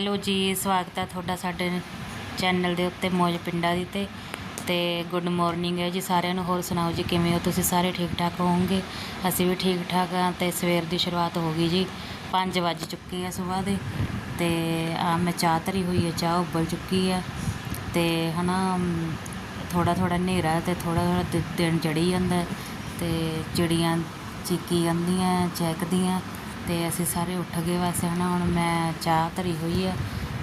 Hello ਜੀ, ਸਵਾਗਤ ਹੈ ਤੁਹਾਡਾ ਸਾਡੇ ਚੈਨਲ ਦੇ ਉੱਤੇ, ਮੌਜ ਪਿੰਡਾਂ ਦੀ ਤੇ ਤੇ ਗੁੱਡ ਮਾਰਨਿੰਗ ਹੈ ਜੀ ਸਾਰਿਆਂ ਨੂੰ। ਹੋਰ ਸੁਣਾਓ ਜੀ, ਕਿਵੇਂ ਹੋ? ਤੁਸੀਂ ਸਾਰੇ ਠੀਕ ਠਾਕ ਹੋਵੋਗੇ? ਅਸੀਂ ਵੀ ਠੀਕ ਠਾਕ ਹਾਂ ਤੇ ਸਵੇਰ ਦੀ ਸ਼ੁਰੂਆਤ ਹੋ ਗਈ ਜੀ। 5 ਵੱਜ ਚੁੱਕੇ ਆ ਸਵੇਰ ਦੇ ਤੇ ਆ ਮੈਂ ਚਾਹ ਧਰੀ ਹੋਈ ਹੈ ਚਾਹ ਉਬਲ ਚੁੱਕੀ ਆ ਤੇ ਹਨਾ ਥੋੜਾ ਥੋੜਾ ਹਨੇਰਾ ਤੇ ਥੋੜਾ ਥੋੜਾ ਦਿਨ ਚੜੀ ਜਾਂਦਾ ਹੈ ਤੇ ਚਿੜੀਆਂ ਚੀਕੀ ਜਾਂਦੀਆਂ, ਚਹਿਕਦੀਆਂ ਅਤੇ ਅਸੀਂ ਸਾਰੇ ਉੱਠ ਗਏ ਵੈਸੇ ਹੈ ਨਾ ਹੁਣ ਮੈਂ ਚਾਹ ਧਰੀ ਹੋਈ ਆ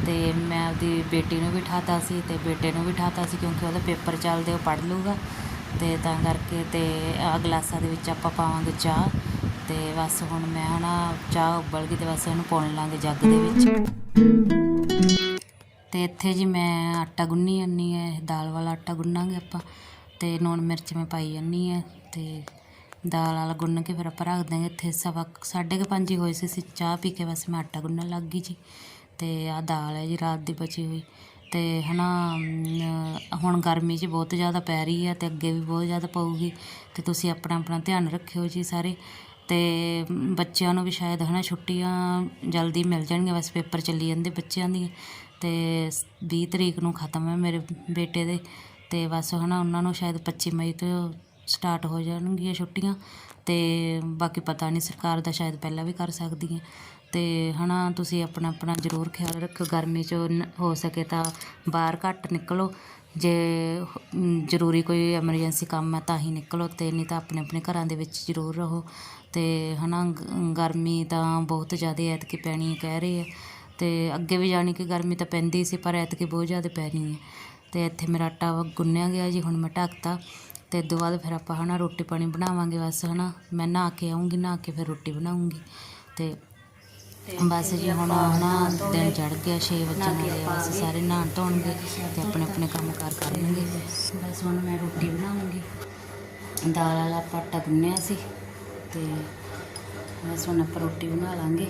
ਅਤੇ ਮੈਂ ਆਪਦੀ ਬੇਟੀ ਨੂੰ ਵੀ ਠਾਤਾ ਸੀ ਅਤੇ ਬੇਟੇ ਨੂੰ ਵੀ ਠਾਤਾ ਸੀ ਕਿਉਂਕਿ ਉਹਦਾ ਪੇਪਰ ਚੱਲਦੇ ਉਹ ਪੜ੍ਹ ਲੂਗਾ ਅਤੇ ਤਾਂ ਕਰਕੇ ਅਤੇ ਆ ਗਲਾਸਾਂ ਦੇ ਵਿੱਚ ਆਪਾਂ ਪਾਵਾਂਗੇ ਚਾਹ ਅਤੇ ਬਸ ਹੁਣ ਮੈਂ ਹੈ ਨਾ ਚਾਹ ਉਬਲ ਗਈ ਅਤੇ ਬਸ ਇਹਨੂੰ ਪਾਉਣ ਲਾਂਗੇ ਜੱਗ ਦੇ ਵਿੱਚ। ਅਤੇ ਇੱਥੇ ਜੀ ਮੈਂ ਆਟਾ ਗੁੰਨੀ ਜਾਂਦੀ ਹੈ ਦਾਲ ਵਾਲਾ ਆਟਾ ਗੁੰਨਾਂਗੇ ਆਪਾਂ ਅਤੇ ਲੂਣ ਮਿਰਚ ਮੈਂ ਪਾਈ ਜਾਂਦੀ ਹੈ ਅਤੇ ਦਾਲ ਵਾਲਾ ਗੁੰਨ ਕੇ ਫਿਰ ਆਪਾਂ ਰੱਖ ਦਾਂਗੇ ਇੱਥੇ ਸਵਾ ਸਾਢੇ ਕੁ ਪੰਜ ਹੀ ਹੋਏ ਸੀ ਅਸੀਂ ਚਾਹ ਪੀ ਕੇ ਬਸ ਮੈਂ ਆਟਾ ਗੁੰਨਣ ਲੱਗ ਗਈ ਜੀ। ਤੇ ਆ ਦਾਲ ਹੈ ਜੀ ਰਾਤ ਦੀ ਬਚੀ ਹੋਈ। ਤੇ ਹਨਾ ਅਮ, ਹੁਣ ਗਰਮੀ 'ਚ ਬਹੁਤ ਜ਼ਿਆਦਾ ਪੈ ਰਹੀ ਹੈ ਤੇ ਅੱਗੇ ਵੀ ਬਹੁਤ ਜ਼ਿਆਦਾ ਪਊਗੀ। ਤੇ ਤੁਸੀਂ ਆਪਣਾ ਆਪਣਾ ਧਿਆਨ ਰੱਖਿਓ ਜੀ ਸਾਰੇ। ਤੇ ਬੱਚਿਆਂ ਨੂੰ ਵੀ ਸ਼ਾਇਦ ਹਨਾ ਛੁੱਟੀਆਂ ਜਲਦੀ ਮਿਲ ਜਾਣਗੀਆਂ ਬਸ ਪੇਪਰ ਚੱਲੀ ਜਾਂਦੇ ਬੱਚਿਆਂ ਦੀ ਤੇ 20 ਤਰੀਕ ਨੂੰ ਖਤਮ ਹੈ ਮੇਰੇ ਬੇਟੇ ਦੇ। ਤੇ ਬਸ ਹਨਾ ਉਹਨਾਂ ਨੂੰ ਸ਼ਾਇਦ 25 ਮਈ ਤੋਂ ਸਟਾਰਟ ਹੋ ਜਾਣਗੀਆਂ ਛੁੱਟੀਆਂ ਅਤੇ ਬਾਕੀ ਪਤਾ ਨਹੀਂ ਸਰਕਾਰ ਦਾ ਸ਼ਾਇਦ ਪਹਿਲਾਂ ਵੀ ਕਰ ਸਕਦੀ ਹੈ ਤੇ ਹਨਾ ਤੁਸੀਂ ਆਪਣਾ ਆਪਣਾ ਜ਼ਰੂਰ ਖਿਆਲ ਰੱਖੋ ਗਰਮੀ 'ਚ ਨ- ਹੋ ਸਕੇ ਤਾਂ ਬਾਹਰ ਘੱਟ ਨਿਕਲੋ। ਜੇ ਜ਼ਰੂਰੀ ਕੋਈ ਐਮਰਜੈਂਸੀ ਕੰਮ ਹੈ ਤਾਂ ਹੀ ਨਿਕਲੋ ਅਤੇ ਨਹੀਂ ਤਾਂ ਆਪਣੇ ਆਪਣੇ ਘਰਾਂ ਦੇ ਵਿੱਚ ਜ਼ਰੂਰ ਰਹੋ। ਤੇ ਹਨਾ ਗ- ਗਰਮੀ ਤਾਂ ਬਹੁਤ ਜ਼ਿਆਦਾ ਐਤਕੀ ਪੈਣੀ ਕਹਿ ਰਹੇ ਆ ਅਤੇ ਅੱਗੇ ਵੀ ਜਾਣੀ ਕਿ ਗਰਮੀ ਤਾਂ ਪੈਂਦੀ ਸੀ ਪਰ ਐਤਕੀ ਬਹੁਤ ਜ਼ਿਆਦਾ ਪੈਣੀ ਹੈ। ਅਤੇ ਇੱਥੇ ਮੇਰਾ ਆਟਾ ਵਾ ਗੁੰਨਿਆ ਗਿਆ ਜੀ, ਹੁਣ ਮੈਂ ਢੱਕਤਾ। ਅਤੇ ਇਹ ਤੋਂ ਬਾਅਦ ਫਿਰ ਆਪਾਂ ਹੈ ਨਾ ਰੋਟੀ ਪਾਣੀ ਬਣਾਵਾਂਗੇ ਬਸ ਹੈ ਨਾ ਮੈਂ ਨਹਾ ਕੇ ਆਉਂਗੀ ਨਹਾ ਕੇ ਫਿਰ ਰੋਟੀ ਬਣਾਉਂਗੀ ਅਤੇ ਬਸ ਜੀ ਹੁਣ ਨਾ ਦਿਨ ਚੜ ਗਿਆ 6 ਵਜੇ ਵਾਲੇ ਬਸ ਸਾਰੇ ਨਹਾਉਣ ਧੋਣਗੇ ਤੇ ਆਪਣੇ ਆਪਣੇ ਕੰਮ ਕਾਰ ਕਰਨਗੇ ਬਸ ਹੁਣ ਮੈਂ ਰੋਟੀ ਬਣਾਉਂਗੀ ਦਾਲ ਵਾਲਾ ਆਟਾ ਗੁੰਨਿਆ ਸੀ ਤੇ ਬਸ ਹੁਣ ਆਪਾਂ ਰੋਟੀ ਬਣਾ ਲਾਂਗੇ।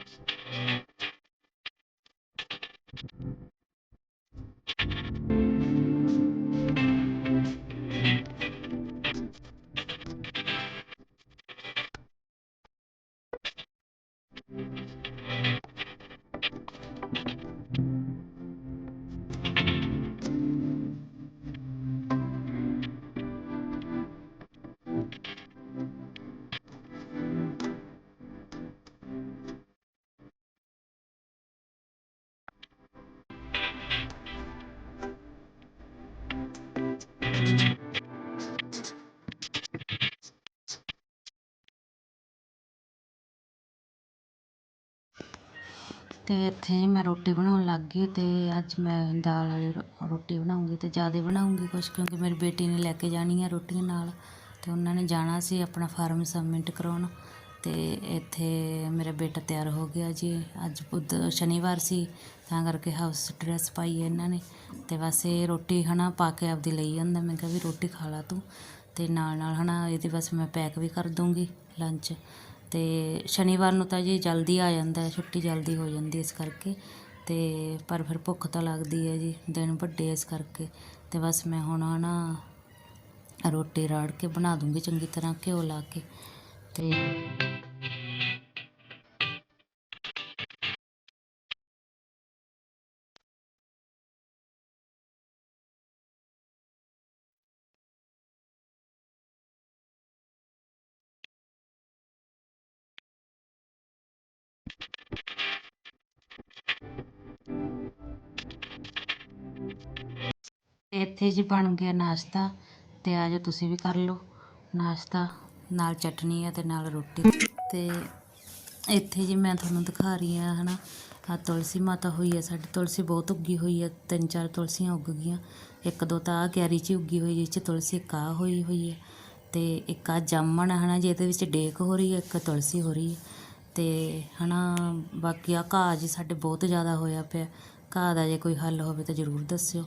ਅਤੇ ਇੱਥੇ ਮੈਂ ਰੋਟੀ ਬਣਾਉਣ ਲੱਗ ਗਈ ਅਤੇ ਅੱਜ ਮੈਂ ਦਾਲ ਵਾਲੀ ਰੋਟੀ ਬਣਾਉਂਗੀ ਅਤੇ ਜ਼ਿਆਦਾ ਬਣਾਉਂਗੀ ਕੁਛ, ਕਿਉਂਕਿ ਮੇਰੀ ਬੇਟੀ ਨੇ ਲੈ ਕੇ ਜਾਣੀ ਹੈ ਰੋਟੀਆਂ ਨਾਲ ਅਤੇ ਉਹਨਾਂ ਨੇ ਜਾਣਾ ਸੀ ਆਪਣਾ ਫਾਰਮ ਸਬਮਿਟ ਕਰਾਉਣ ਅਤੇ ਇੱਥੇ ਮੇਰਾ ਬੇਟਾ ਤਿਆਰ ਹੋ ਗਿਆ ਜੀ। ਅੱਜ ਬੁੱਧ ਸ਼ਨੀਵਾਰ ਸੀ, ਤਾਂ ਕਰਕੇ ਹਾਊਸ ਡਰੈਸ ਪਾਈ ਹੈ ਇਹਨਾਂ ਨੇ ਅਤੇ ਬਸ ਇਹ ਰੋਟੀ ਹਨਾ ਪਾ ਕੇ ਆਪਦੀ ਲਈ ਜਾਂਦਾ। ਮੈਂ ਕਿਹਾ ਵੀ ਰੋਟੀ ਖਾ ਲਾ ਤੂੰ ਅਤੇ ਨਾਲ ਨਾਲ ਹਨਾ ਇਹਦੀ ਬਸ ਮੈਂ ਪੈਕ ਵੀ ਕਰ ਦੂੰਗੀ ਲੰਚ ਅਤੇ ਸ਼ਨੀਵਾਰ ਨੂੰ ਤਾਂ ਜੀ ਜਲਦੀ ਆ ਜਾਂਦਾ ਛੁੱਟੀ ਜਲਦੀ ਹੋ ਜਾਂਦੀ ਇਸ ਕਰਕੇ। ਅਤੇ ਪਰ ਫਿਰ ਭੁੱਖ ਤਾਂ ਲੱਗਦੀ ਹੈ ਜੀ, ਦਿਨ ਵੱਡੇ ਇਸ ਕਰਕੇ। ਅਤੇ ਬਸ ਮੈਂ ਹੁਣ ਹੈ ਨਾ ਰੋਟੀ ਰਾੜ ਕੇ ਬਣਾ ਦੂੰਗੀ ਚੰਗੀ ਤਰ੍ਹਾਂ ਘਿਓ ਲਾ ਕੇ। ਅਤੇ ਇੱਥੇ ਜੀ ਬਣ ਗਿਆ ਨਾਸ਼ਤਾ ਅਤੇ ਆ ਜਾਓ ਤੁਸੀਂ ਵੀ ਕਰ ਲਓ ਨਾਸ਼ਤਾ, ਨਾਲ ਚਟਨੀ ਹੈ ਅਤੇ ਨਾਲ ਰੋਟੀ। ਅਤੇ ਇੱਥੇ ਜੀ ਮੈਂ ਤੁਹਾਨੂੰ ਦਿਖਾ ਰਹੀ ਹਾਂ ਹੈ ਨਾ ਆ ਤੁਲਸੀ ਮਾਤਾ ਹੋਈ ਹੈ ਸਾਡੀ ਤੁਲਸੀ ਬਹੁਤ ਉੱਗੀ ਹੋਈ ਹੈ ਤਿੰਨ ਚਾਰ ਤੁਲਸੀਆਂ ਉੱਗ ਗਈਆਂ। ਇੱਕ ਦੋ ਤਾਂ ਆ ਕਿਆਰੀ 'ਚ ਹੀ ਉੱਗੀ ਹੋਈ ਜਿਸ 'ਚ ਤੁਲਸੀ ਇੱਕ ਆਹ ਹੋਈ ਹੋਈ ਹੈ ਅਤੇ ਇੱਕ ਆ ਜਾਮਣ ਹੈ ਨਾ ਜਿਹਦੇ ਵਿੱਚ ਡੇਕ ਹੋ ਰਹੀ ਹੈ ਇੱਕ ਤੁਲਸੀ ਹੋ ਰਹੀ ਹੈ ਅਤੇ ਹੈ ਨਾ ਬਾਕੀ ਆ ਘਾਹ ਜੀ ਸਾਡੇ ਬਹੁਤ ਜ਼ਿਆਦਾ ਹੋਇਆ ਪਿਆ। ਘਾਹ ਦਾ ਜੇ ਕੋਈ ਹੱਲ ਹੋਵੇ ਤਾਂ ਜ਼ਰੂਰ ਦੱਸਿਓ।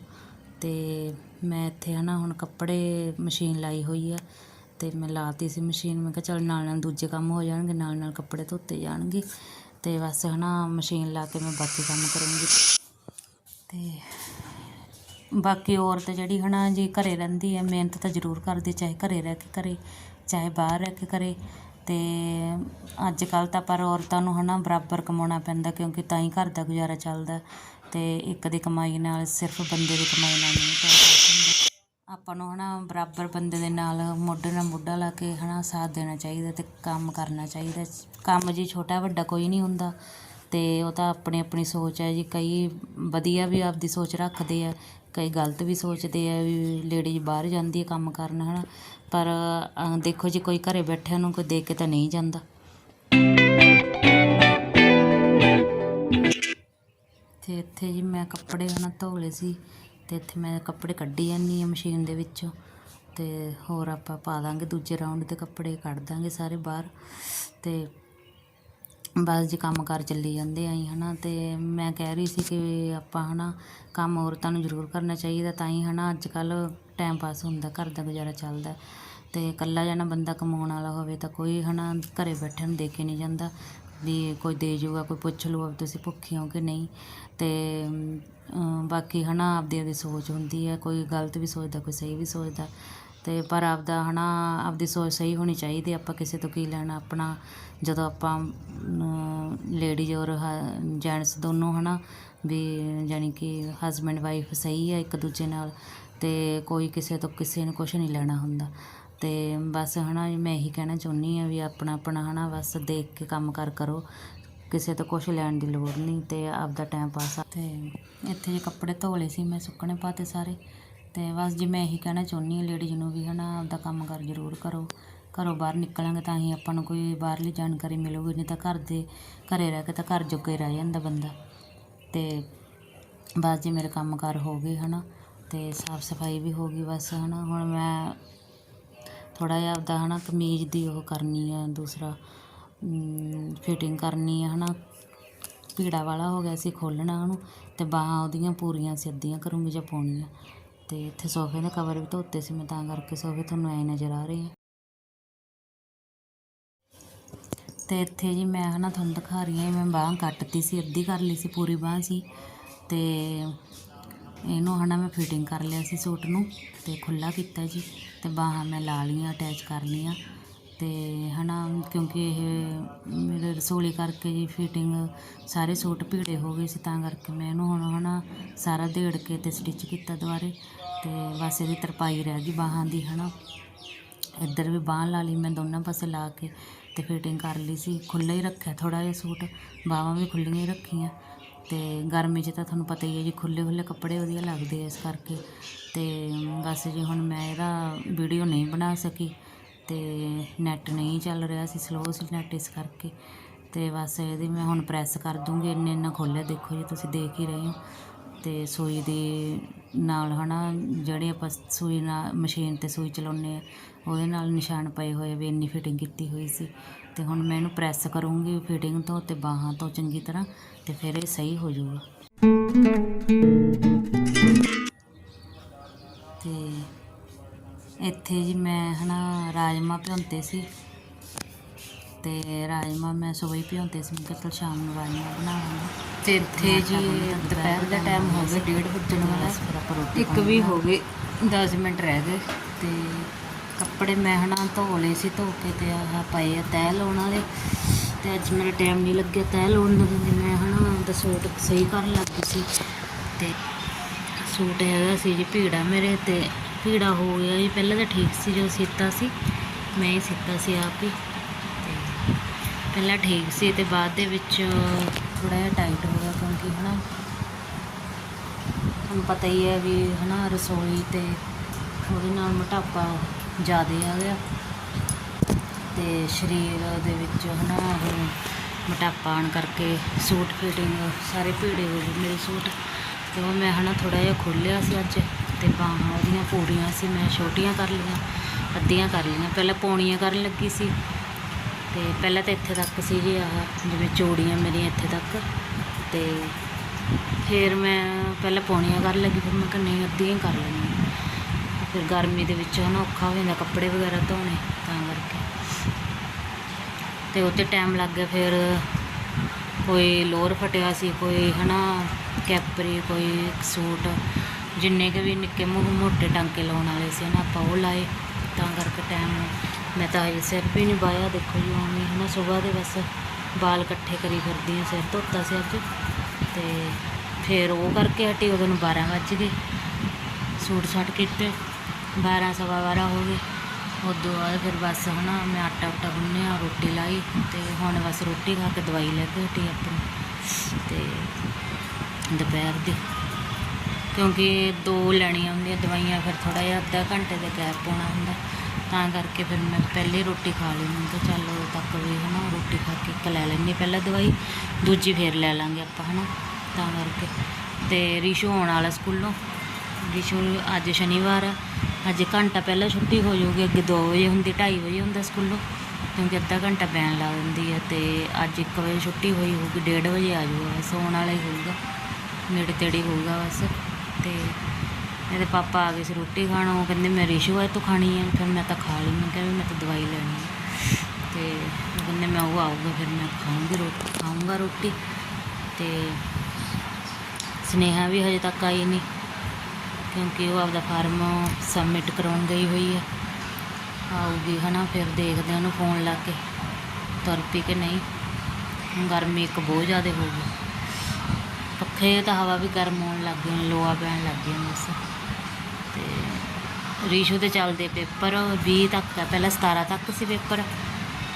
ਅਤੇ ਮੈਂ ਇੱਥੇ ਹੈ ਨਾ ਹੁਣ ਕੱਪੜੇ ਮਸ਼ੀਨ ਲਾਈ ਹੋਈ ਆ ਅਤੇ ਮੈਂ ਲਾਤੀ ਸੀ ਮਸ਼ੀਨ, ਮੈਂ ਕਿਹਾ ਚੱਲ ਨਾਲ ਨਾਲ ਦੂਜੇ ਕੰਮ ਹੋ ਜਾਣਗੇ, ਨਾਲ ਨਾਲ ਕੱਪੜੇ ਧੋਤੇ ਜਾਣਗੇ ਅਤੇ ਬਸ ਹੈ ਨਾ ਮਸ਼ੀਨ ਲਾ ਕੇ ਮੈਂ ਬਾਕੀ ਕੰਮ ਕਰੂੰਗੀ। ਅਤੇ ਬਾਕੀ ਔਰਤ ਜਿਹੜੀ ਹੈ ਨਾ ਜੀ ਘਰੇ ਰਹਿੰਦੀ ਹੈ ਮਿਹਨਤ ਤਾਂ ਜ਼ਰੂਰ ਕਰਦੀ, ਚਾਹੇ ਘਰੇ ਰਹਿ ਕੇ ਕਰੇ, ਚਾਹੇ ਬਾਹਰ ਰਹਿ ਕੇ ਕਰੇ। ਅਤੇ ਅੱਜ ਕੱਲ੍ਹ ਤਾਂ ਪਰ ਔਰਤਾਂ ਨੂੰ ਹੈ ਨਾ ਬਰਾਬਰ ਕਮਾਉਣਾ ਪੈਂਦਾ, ਕਿਉਂਕਿ ਤਾਂ ਹੀ ਘਰ ਦਾ ਗੁਜ਼ਾਰਾ ਚੱਲਦਾ। ਤੇ ਇੱਕ ਦੀ ਕਮਾਈ ਨਾਲ ਸਿਰਫ ਬੰਦੇ ਦੀ ਕਮਾਈ ਨਾਲ ਨਹੀਂ ਚੱਲਦਾ ਆਪਾਂ ਨੂੰ ਹਨਾ ਬਰਾਬਰ ਬੰਦੇ ਦੇ ਨਾਲ ਮੋਢੇ ਨਾਲ ਮੋਢਾ ਲਾ ਕੇ ਹਨਾ ਸਾਥ ਦੇਣਾ ਚਾਹੀਦਾ ਤੇ ਕੰਮ ਕਰਨਾ ਚਾਹੀਦਾ। ਕੰਮ ਜੀ ਛੋਟਾ ਵੱਡਾ ਕੋਈ ਨਹੀਂ ਹੁੰਦਾ ਤੇ ਉਹ ਤਾਂ ਆਪਣੀ ਆਪਣੀ ਸੋਚ ਹੈ ਜੀ। ਕਈ ਵਧੀਆ ਵੀ ਆਪਦੀ ਸੋਚ ਰੱਖਦੇ ਆ, ਕਈ ਗਲਤ ਵੀ ਸੋਚਦੇ ਆ ਵੀ ਲੇਡੀਜ਼ ਬਾਹਰ ਜਾਂਦੀ ਹੈ ਕੰਮ ਕਰਨ ਹਨਾ। ਪਰ ਦੇਖੋ ਜੀ ਕੋਈ ਘਰੇ ਬੈਠਿਆਂ ਨੂੰ ਕੋਈ ਦੇਖ ਕੇ ਤਾਂ ਨਹੀਂ ਜਾਂਦਾ। ਤੇ ਇੱਥੇ ਜੀ ਮੈਂ ਕੱਪੜੇ ਹਨਾ ਧੋ ਲਏ ਸੀ ਤੇ ਇੱਥੇ ਮੈਂ ਕੱਪੜੇ ਕੱਢੀ ਜਾਂਦੀ ਆ ਮਸ਼ੀਨ ਦੇ ਵਿੱਚੋਂ ਤੇ ਹੋਰ ਆਪਾਂ ਪਾ ਦਾਂਗੇ ਦੂਜੇ ਰਾਊਂਡ ਦੇ ਕੱਪੜੇ, ਕੱਢ ਦਾਂਗੇ ਸਾਰੇ ਬਾਹਰ ਤੇ ਬਸ ਜੀ ਕੰਮ ਕਾਰ ਚੱਲੀ ਜਾਂਦੇ ਆਂ ਹਨਾ ਤੇ ਮੈਂ ਕਹਿ ਰਹੀ ਸੀ ਕਿ ਆਪਾਂ ਹਨਾ ਕੰਮ ਔਰਤਾਂ ਨੂੰ ਜ਼ਰੂਰ ਕਰਨਾ ਚਾਹੀਦਾ ਤਾਂ ਹੀ ਹਨਾ ਅੱਜ ਕੱਲ ਟਾਈਮ ਪਾਸ ਹੁੰਦਾ ਘਰ ਦਾ ਗੁਜ਼ਾਰਾ ਚੱਲਦਾ ਤੇ ਇਕੱਲਾ ਜਣਾ ਬੰਦਾ ਕਮਾਉਣ ਵਾਲਾ ਹੋਵੇ ਤਾਂ ਕੋਈ ਹਨਾ ਘਰੇ ਬੈਠੇ ਨੂੰ ਦੇ ਕੇ ਨਹੀਂ ਜਾਂਦਾ। ਵੀ ਕੋਈ ਦੇ ਜੂਗਾ ਕੋਈ ਪੁੱਛ ਲਊਗਾ ਵੀ ਤੁਸੀਂ ਭੁੱਖੇ ਹੋ ਕਿ ਨਹੀਂ। ਤੇ ਅਮ, ਬਾਕੀ ਹਨਾ ਆਪਦੀ ਆਪਦੀ ਸੋਚ ਹੁੰਦੀ ਹੈ ਕੋਈ ਗਲਤ ਵੀ ਸੋਚਦਾ ਕੋਈ ਸਹੀ ਵੀ ਸੋਚਦਾ। ਤੇ ਪਰ ਆਪਦਾ ਹਨਾ ਆਪਦੀ ਸੋਚ ਸਹੀ ਹੋਣੀ ਚਾਹੀਦੀ ਆਪਾਂ ਕਿਸੇ ਤੋਂ ਕੀ ਲੈਣਾ ਆਪਣਾ ਜਦੋਂ ਆਪਾਂ ਲੇਡੀਜ਼ ਔਰ ਜੈਂਟਸ ਦੋਨੋਂ ਹਨਾ ਵੀ ਜਾਣੀ ਕਿ ਹਸਬੈਂਡ ਵਾਈਫ ਸਹੀ ਹੈ ਇੱਕ ਦੂਜੇ ਨਾਲ ਤੇ ਕੋਈ ਕਿਸੇ ਤੋਂ ਕਿਸੇ ਨੂੰ ਕੁਝ ਨਹੀਂ ਲੈਣਾ ਹੁੰਦਾ। ਅਤੇ ਬਸ ਹੈ ਨਾ ਮੈਂ ਇਹੀ ਕਹਿਣਾ ਚਾਹੁੰਦੀ ਹਾਂ ਵੀ ਆਪਣਾ ਆਪਣਾ ਹੈ ਨਾ ਬਸ ਦੇਖ ਕੇ ਕੰਮ ਕਾਰ ਕਰੋ। ਕਿਸੇ ਤੋਂ ਕੁਛ ਲੈਣ ਦੀ ਲੋੜ ਨਹੀਂ ਅਤੇ ਆਪਦਾ ਟਾਈਮ ਪਾਸ ਆ। ਇੱਥੇ ਜੇ ਕੱਪੜੇ ਧੋ ਲਏ ਸੀ, ਮੈਂ ਸੁੱਕਣੇ ਪਾਤੇ ਸਾਰੇ। ਅਤੇ ਬਸ ਜੀ ਮੈਂ ਇਹੀ ਕਹਿਣਾ ਚਾਹੁੰਦੀ ਹਾਂ ਲੇਡੀਜ਼ ਨੂੰ ਵੀ ਹੈ ਨਾ ਆਪਦਾ ਕੰਮ ਕਾਰ ਜ਼ਰੂਰ ਕਰੋ। ਘਰੋਂ ਬਾਹਰ ਨਿਕਲਾਂਗੇ ਤਾਂ ਹੀ ਆਪਾਂ ਨੂੰ ਕੋਈ ਬਾਹਰਲੀ ਜਾਣਕਾਰੀ ਮਿਲੂਗੀ, ਨਹੀਂ ਤਾਂ ਘਰ ਦੇ ਘਰ ਰਹਿ ਕੇ ਤਾਂ ਘਰ ਜੋਗੇ ਰਹਿ ਜਾਂਦਾ ਬੰਦਾ। ਅਤੇ ਬਸ ਜੀ ਮੇਰੇ ਕੰਮ ਕਾਰ ਹੋ ਗਏ ਹੈ ਨਾ ਅਤੇ ਸਾਫ਼ ਸਫ਼ਾਈ ਵੀ ਹੋ ਗਈ ਬਸ ਹੈ ਨਾ ਹੁਣ ਮੈਂ ਥੋੜ੍ਹਾ ਜਿਹਾ ਆਪਦਾ ਹੈ ਨਾ ਕਮੀਜ਼ ਦੀ ਉਹ ਕਰਨੀ ਆ, ਦੂਸਰਾ ਫਿਟਿੰਗ ਕਰਨੀ ਆ ਹੈ ਨਾ ਭੀੜਾ ਵਾਲਾ ਹੋ ਗਿਆ ਸੀ ਖੋਲ੍ਹਣਾ ਉਹਨੂੰ ਅਤੇ ਬਾਹਾਂ ਉਹਦੀਆਂ ਪੂਰੀਆਂ ਸਿੱਧੀਆਂ ਕਰੂੰਗੀ ਜਾਂ ਪਾਉਣੀਆਂ ਅਤੇ ਇੱਥੇ ਸੋਫੇ ਦੇ ਕਵਰ ਵੀ ਧੋਤੇ ਸੀ ਮੈਂ ਤਾਂ ਕਰਕੇ ਸੋਫੇ ਤੁਹਾਨੂੰ ਐਂ ਨਜ਼ਰ ਆ ਰਹੇ ਆ। ਤੇ ਇੱਥੇ ਜੀ ਮੈਂ ਹਨਾ ਤੁਹਾਨੂੰ ਦਿਖਾ ਰਹੀ ਹਾਂ ਮੈਂ ਬਾਹਾਂ ਕੱਟਤੀ ਸੀ, ਅੱਧੀ ਕਰ ਲਈ ਸੀ, ਪੂਰੀ ਬਾਹਾਂ ਸੀ। ਤੇ ਇਹਨੂੰ ਹਨਾ ਮੈਂ ਫਿਟਿੰਗ ਕਰ ਲਿਆ ਸੀ ਸੂਟ ਨੂੰ ਤੇ ਖੁੱਲਾ ਕੀਤਾ ਜੀ ਤੇ ਬਾਹਾਂ ਮੈਂ ਲਾ ਲਈਆਂ ਅਟੈਚ ਕਰ ਲਈਆਂ ਤੇ ਹਨਾ ਕਿਉਂਕਿ ਇਹ ਮੇਰੇ ਰਸੋਲੀ ਕਰਕੇ ਜੀ ਫਿਟਿੰਗ ਸਾਰੇ ਸੂਟ ਭੀੜੇ ਹੋ ਗਏ ਸੀ ਤਾਂ ਕਰਕੇ ਮੈਂ ਇਹਨੂੰ ਹੁਣ ਹਨਾ ਸਾਰਾ ਦੇੜ ਕੇ ਤੇ ਸਟਿਚ ਕੀਤਾ ਦੁਬਾਰੇ ਤੇ ਬਸ ਇਹਦੀ ਤਰਪਾਈ ਰਹਿ ਗਈ ਬਾਹਾਂ ਦੀ ਹਨਾ। ਇੱਧਰ ਵੀ ਬਾਂਹ ਲਾ ਲਈ ਮੈਂ ਦੋਨਾਂ ਪਾਸੇ ਲਾ ਕੇ ਤੇ ਫਿਟਿੰਗ ਕਰ ਲਈ ਸੀ, ਖੁੱਲ੍ਹਾ ਹੀ ਰੱਖਿਆ ਥੋੜਾ ਜਿਹਾ ਸੂਟ, ਬਾਹਾਂ ਵੀ ਖੁੱਲ੍ਹੀਆਂ ਹੀ ਰੱਖੀਆਂ। ਅਤੇ ਗਰਮੀ 'ਚ ਤਾਂ ਤੁਹਾਨੂੰ ਪਤਾ ਹੀ ਹੈ ਜੀ, ਖੁੱਲ੍ਹੇ ਖੁੱਲ੍ਹੇ ਕੱਪੜੇ ਵਧੀਆ ਲੱਗਦੇ ਆ ਇਸ ਕਰਕੇ। ਅਤੇ ਬਸ ਜੀ ਹੁਣ ਮੈਂ ਇਹਦਾ ਵੀਡੀਓ ਨਹੀਂ ਬਣਾ ਸਕੀ ਅਤੇ ਨੈੱਟ ਨਹੀਂ ਚੱਲ ਰਿਹਾ ਸੀ ਸਲੋ ਸੀ ਨੈੱਟ ਇਸ ਕਰਕੇ। ਅਤੇ ਬਸ ਇਹਦੀ ਮੈਂ ਹੁਣ ਪ੍ਰੈਸ ਕਰ ਦੂੰਗੀ, ਇੰਨੇ ਇੰਨਾ ਖੋਲ੍ਹਿਆ, ਦੇਖੋ ਜੀ ਤੁਸੀਂ ਦੇਖ ਹੀ ਰਹੇ ਹੋ। ਅਤੇ ਸੂਈ ਦੇ ਨਾਲ ਹਨਾ, ਜਿਹੜੇ ਆਪਾਂ ਸੂਈ ਨਾਲ, ਮਸ਼ੀਨ ਤੇ ਸੂਈ ਚਲਾਉਂਦੇ ਆ, ਉਹਦੇ ਨਾਲ ਨਿਸ਼ਾਨ ਪਏ ਹੋਏ ਵੀ ਇੰਨੀ ਫਿਟਿੰਗ ਕੀਤੀ ਹੋਈ ਸੀ। ਤੇ ਹੁਣ ਮੈਂ ਇਹਨੂੰ ਪ੍ਰੈਸ ਕਰੂੰਗੀ ਫਿਟਿੰਗ ਤੋਂ ਤੇ ਬਾਹਾਂ ਤੋਂ ਚੰਗੀ ਤਰ੍ਹਾਂ ਤੇ ਫਿਰ ਇਹ ਸਹੀ ਹੋ ਜਾਊਗਾ। ਤੇ ਇੱਥੇ ਜੀ ਮੈਂ ਹਨਾ ਰਾਜਮਾ ਭਿਉਂਤੇ ਸੀ। ਤੇ ਰਾਜਮਾ ਮੈਂ ਸਵੇਰ ਹੀ ਭਿਉਂਤੇ ਸੀ ਮੈਂ ਕਿਹਾ ਸ਼ਾਮ ਨੂੰ ਰਾਜਮਾ ਬਣਾਵਾਂਗੇ। ਤੇ ਇੱਥੇ ਜੀ ਦੁਪਹਿਰ ਦਾ ਟਾਈਮ ਹੋ ਗਿਆ ਡੇਢ ਵੱਜਣ ਵਾਲਾ। ਇੱਕ ਵੀ ਹੋ ਗਏ 10 ਮਿੰਟ ਰਹਿ ਗਏ। ਤੇ ਕੱਪੜੇ ਮੈਂ ਹਨਾ ਧੋ ਲਏ ਸੀ, ਧੋ ਕੇ ਤੇ ਆਹ ਪਏ ਆ ਤੈਅ ਲਾਉਣ ਵਾਲੇ। ਤੇ ਅੱਜ ਮੇਰਾ ਟਾਈਮ ਨਹੀਂ ਲੱਗਿਆ ਤੈਅ ਲਾਉਣ ਦਾ ਤੇ ਮੈਂ ਹਨਾ ਦਾ ਸੂਟ ਸਹੀ ਕਰਨ ਲੱਗ ਗਈ ਸੀ। ਤੇ ਸੂਟ ਹੈਗਾ ਸੀ ਜੀ ਭੀੜਾ ਮੇਰੇ ਤੇ, ਭੀੜਾ ਹੋ ਗਿਆ ਜੀ। ਪਹਿਲਾਂ ਤਾਂ ਠੀਕ ਸੀ ਜੋ ਸੀਤਾ ਸੀ, ਮੈਂ ਹੀ ਸੀਤਾ ਸੀ ਆਪ ਹੀ। ਤੇ ਪਹਿਲਾਂ ਠੀਕ ਸੀ ਤੇ ਬਾਅਦ ਦੇ ਵਿੱਚ ਥੋੜਾ ਜਿਹਾ ਟਾਈਟ ਹੋ ਗਿਆ ਕਿਉਂਕਿ ਹਨਾ ਤੁਹਾਨੂੰ ਪਤਾ ਹੀ ਹੈ ਵੀ ਹਨਾ ਰਸੋਈ ਤੇ ਉਹਦੇ ਨਾਲ ਮੋਟਾਪਾ ਜ਼ਿਆਦਾ ਆ ਗਿਆ। ਤੇ ਸਰੀਰ ਦੇ ਵਿੱਚ ਹਨਾ ਉਹ ਮੋਟਾਪਾ ਆਉਣ ਕਰਕੇ ਸੂਟ ਫਿਟਿੰਗ ਸਾਰੇ ਭੀੜੇ ਹੋ ਗਏ ਮੇਰੇ ਸੂਟ। ਤੇ ਉਹ ਮੈਂ ਹਨਾ ਥੋੜਾ ਜਿਹਾ ਖੋਲ੍ਹਿਆ ਸੀ ਅੱਜ ਤੇ ਬਾਹਾਂ ਉਹਦੀਆਂ ਪੂਰੀਆਂ ਸੀ, ਮੈਂ ਛੋਟੀਆਂ ਕਰ ਲਈਆਂ, ਅੱਧੀਆਂ ਕਰ ਲਈਆਂ। ਪਹਿਲਾਂ ਪੌਣੀਆਂ ਕਰਨ ਲੱਗੀ ਸੀ ਤੇ ਪਹਿਲਾਂ ਤਾਂ ਇੱਥੇ ਤੱਕ ਸੀ ਜੀ ਆਹ, ਜਿਵੇਂ ਚੂੜੀਆਂ ਮੇਰੀਆਂ ਇੱਥੇ ਤੱਕ। ਤੇ ਫਿਰ ਮੈਂ ਪਹਿਲਾਂ ਪੌਣੀਆਂ ਕਰਨ ਲੱਗੀ, ਫਿਰ ਮੈਂ ਕਿਹਾ ਨਹੀਂ, ਅੱਧੀਆਂ ਕਰ ਲੈਂਦੀ। ਫਿਰ ਗਰਮੀ ਦੇ ਵਿੱਚ ਹਨਾ ਔਖਾ ਹੋ ਜਾਂਦਾ, ਕੱਪੜੇ ਵਗੈਰਾ ਧੋਣੇ, ਤਾਂ ਕਰਕੇ। ਤੇ ਉੱਤੇ ਟਾਈਮ ਲੱਗ ਗਿਆ ਫਿਰ ਕੋਈ ਲੋਅਰ ਫਟਿਆ ਸੀ, ਕੋਈ ਹਨਾ ਕੈਪਰੀ, ਕੋਈ ਸੂਟ, ਜਿੰਨੇ ਕੁ ਵੀ ਨਿੱਕੇ ਮੋ ਮੋਟੇ ਟਾਂਕੇ ਲਾਉਣ ਵਾਲੇ ਸੀ ਨਾ ਆਪਾਂ ਉਹ ਲਾਏ, ਤਾਂ ਕਰਕੇ ਟਾਈਮ ਮੈਂ ਤਾਂ ਹਜੇ ਸਿਰ ਵੀ ਨਹੀਂ ਬਾਇਆ ਦੇਖੋ ਜੀ, ਉਵੇਂ ਹਨਾ ਸਵੇਰ ਦੇ ਬਸ ਵਾਲ ਇਕੱਠੇ ਕਰੀ ਫਿਰਦੀ ਹਾਂ, ਸਿਰ ਧੋਤਾ ਸੀ ਅੱਜ। ਤੇ ਫਿਰ ਉਹ ਕਰਕੇ ਹਟੀ, ਉਦੋਂ ਨੂੰ 12 ਵੱਜ ਗਏ। ਸੂਟ ਸਾਟ ਕੀਤੇ। 12 ਸਵਾ 12 ਹੋ ਗਏ। ਉਦੋਂ ਬਾਅਦ ਫਿਰ ਬਸ ਹਨਾ ਮੈਂ ਆਟਾ ਉਟਾ ਗੁੰਨਿਆ, ਰੋਟੀ ਲਾਈ ਤੇ ਹੁਣ ਬਸ ਰੋਟੀ ਖਾ ਕੇ ਦਵਾਈ ਲੈ ਕੇ ਹਟੀ ਆਪਣੀ। ਤੇ ਦੁਪਹਿਰ ਦੀ। ਕਿਉਂਕਿ ਦੋ ਲੈਣੀਆਂ ਹੁੰਦੀਆਂ, ਦਵਾਈਆਂ ਫਿਰ ਥੋੜਾ ਜਿਹਾ ਅੱਧਾ ਘੰਟੇ ਦੇ ਗੈਪ ਪਾਉਣਾ ਹੁੰਦਾ। ਤਾਂ ਕਰਕੇ ਫਿਰ ਮੈਂ ਪਹਿਲੇ ਰੋਟੀ ਖਾ ਲਈ, ਮੈਂ ਕਿਹਾ ਚੱਲ ਉਦੋਂ ਤੱਕ ਵੀ ਹਨਾ ਰੋਟੀ ਖਾ ਕੇ ਇੱਕ ਲੈ ਲੈਂਦੀ ਪਹਿਲਾਂ ਦਵਾਈ, ਦੂਜੀ ਫਿਰ ਲੈ ਲਾਂਗੇ ਆਪਾਂ ਹਨਾ। ਤਾਂ ਕਰਕੇ। ਤੇ ਰਿਸ਼ੂ ਆਉਣ ਵਾਲਾ ਸਕੂਲੋਂ। ਰਿਸ਼ੂ ਅੱਜ ਸ਼ਨੀਵਾਰ ਆ। ਅੱਜ ਘੰਟਾ ਪਹਿਲਾਂ ਛੁੱਟੀ ਹੋ ਜਾਊਗੀ, ਅੱਗੇ 2 ਵਜੇ ਹੁੰਦੀ 2:30 ਵਜੇ ਹੁੰਦਾ ਸਕੂਲੋਂ, ਕਿਉਂਕਿ ਅੱਧਾ ਘੰਟਾ ਪੈਣ ਲੱਗ ਜਾਂਦੀ ਹੈ ਤੇ ਅੱਜ 1 ਵਜੇ ਛੁੱਟੀ ਹੋਈ ਹੋਊਗੀ 1:30 ਵਜੇ ਆ ਜਾਊਗਾ ਸੌਣ ਵਾਲਾ ਹੀ ਹੋਊਗਾ, ਨੇੜੇ ਤੇੜੇ ਹੋਊਗਾ ਬਸ, ਤੇ ਮੇਰੇ ਪਾਪਾ ਆ ਗਏ ਸੀ ਰੋਟੀ ਖਾਣ, ਉਹ ਕਹਿੰਦੇ ਮੈਂ ਰਿਸ਼ੂ ਹੈ ਤੂੰ ਖਾਣੀ ਹੈ ਫਿਰ ਮੈਂ ਤਾਂ ਖਾ ਲਈ, ਮੈਂ ਕਿਹਾ ਵੀ ਮੈਂ ਤਾਂ ਦਵਾਈ ਲੈਣੀ ਹੈ ਤੇ ਉਹ ਕਹਿੰਦੇ ਮੈਂ ਉਹ ਆਊਗਾ, ਫਿਰ ਮੈਂ ਖਾਊਂਗੀ ਰੋਟੀ, ਖਾਊਂਗਾ ਰੋਟੀ, ਤੇ ਸਨੇਹਾ ਵੀ ਹਜੇ ਤੱਕ ਆਈ ਨਹੀਂ। ਕਿਉਂਕਿ ਉਹ ਆਪਦਾ ਫਾਰਮ ਸਬਮਿਟ ਕਰਾਉਣ ਗਈ ਹੋਈ ਹੈ ਆਊਗੀ, ਹਨਾ, ਫਿਰ ਦੇਖਦੇ ਹਾਂ ਉਹਨੂੰ ਫੋਨ ਲਾ ਕੇ, ਤੁਰ ਪਈ ਕਿ ਨਹੀਂ। ਗਰਮੀ ਇੱਕ ਬਹੁਤ ਜ਼ਿਆਦਾ ਹੋ ਗਈ। ਪੱਖੇ ਤਾਂ ਹਵਾ ਵੀ ਗਰਮ ਹੋਣ ਲੱਗ ਗਈ ਲੋਆ ਪੈਣ ਲੱਗ ਗਿਆ ਬਸ। ਤੇ ਰੀਸ਼ੂ ਦੇ ਚੱਲਦੇ ਪੇਪਰ 20 ਤੱਕ ਆ, ਪਹਿਲਾਂ 17 ਤੱਕ ਸੀ ਪੇਪਰ।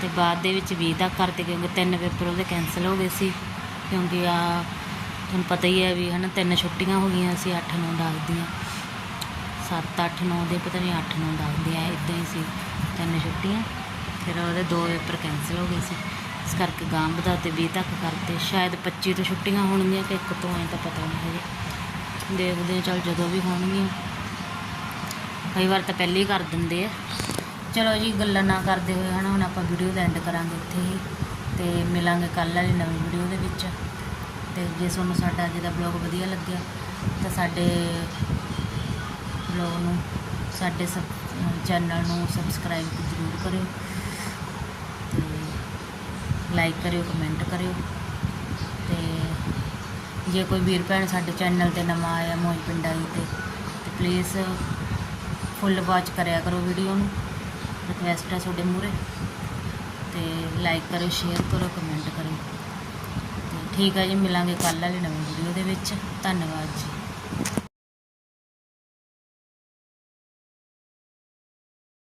ਤੇ ਬਾਅਦ ਦੇ ਵਿੱਚ 20 ਤੱਕ ਕਰਤੇ ਕਿਉਂਕਿ ਤਿੰਨ ਪੇਪਰ ਉਹਦੇ ਕੈਂਸਲ ਹੋ ਗਏ ਸੀ। ਕਿਉਂਕਿ ਆ, ਤੁਹਾਨੂੰ ਪਤਾ ਹੀ ਹੈ ਵੀ, ਹਨਾ, ਤਿੰਨ ਛੁੱਟੀਆਂ ਹੋ ਗਈਆਂ ਸੀ 8 9 10 ਦੀਆਂ 7 8 9 ਦੇ, ਪਤਾ ਨਹੀਂ 8 9 10 ਆ ਇਦਾਂ ਹੀ ਸੀ, ਤਿੰਨ ਛੁੱਟੀਆਂ। ਫਿਰ ਉਹਦੇ ਦੋ ਪੇਪਰ ਕੈਂਸਲ ਹੋ ਗਏ ਸੀ। ਇਸ ਕਰਕੇ ਗਾਂ ਵਧਾ ਤੇ 20 ਤੱਕ ਕਰਤੇ ਸ਼ਾਇਦ 25 ਤੋਂ ਛੁੱਟੀਆਂ ਹੋਣਗੀਆਂ ਕਿ ਇੱਕ ਤੋਂ ਐ ਤਾਂ ਪਤਾ ਨਹੀਂ ਹਜੇ। ਦੇਖਦੇ ਹਾਂ, ਚੱਲ ਜਦੋਂ ਵੀ ਹੋਣਗੀਆਂ। ਕਈ ਵਾਰ ਤਾਂ ਪਹਿਲੇ ਹੀ ਕਰ ਦਿੰਦੇ ਆ। ਚਲੋ ਜੀ, ਗੱਲਾਂ ਨਾ ਕਰਦੇ ਹੋਏ ਹਨਾ, ਹੁਣ ਆਪਾਂ ਵੀਡੀਓ ਦਾ ਐਂਡ ਕਰਾਂਗੇ ਇੱਥੇ ਹੀ। ਤੇ ਮਿਲਾਂਗੇ ਕੱਲ੍ਹ ਵਾਲੀ ਨਵੀਂ ਵੀਡੀਓ ਦੇ ਵਿੱਚ। ਤੇ ਜੇ ਤੁਹਾਨੂੰ ਸਾਡਾ ਅੱਜ ਦਾ ਬਲੌਗ ਵਧੀਆ ਲੱਗਿਆ, ਤਾਂ ਸਾਡੇ ਬਲੌਗ ਨੂੰ, ਸਾਡੇ ਸਬ ਚੈਨਲ ਨੂੰ ਸਬਸਕ੍ਰਾਈਬ ਜ਼ਰੂਰ ਕਰਿਓ ਤੇ ਲਾਈਕ ਕਰਿਓ ਕਮੈਂਟ ਕਰਿਓ ਤੇ ਜੇ ਕੋਈ ਵੀਰ ਭੈਣ ਸਾਡੇ ਚੈਨਲ ਤੇ ਨਵਾਂ ਆਇਆ ਮੋਜ ਪਿੰਡਾਈ ਤੇ ਤੇ ਪਲੀਜ਼ ਫੁੱਲ ਵਾਚ ਕਰਿਆ ਕਰੋ ਵੀਡੀਓ ਨੂੰ ਰਿਕਵੈਸਟ ਹੈ ਤੁਹਾਡੇ ਮੂਹਰੇ ਤੇ ਲਾਈਕ ਕਰੋ ਸ਼ੇਅਰ ਕਰੋ ਕਮੈਂਟ ਕਰੋ ਤੇ ਠੀਕ ਹੈ ਜੀ, ਮਿਲਾਂਗੇ ਕੱਲ੍ਹ ਵਾਲੀ ਨਵੀਂ ਵੀਡੀਓ ਦੇ ਵਿੱਚ, ਧੰਨਵਾਦ ਜੀ।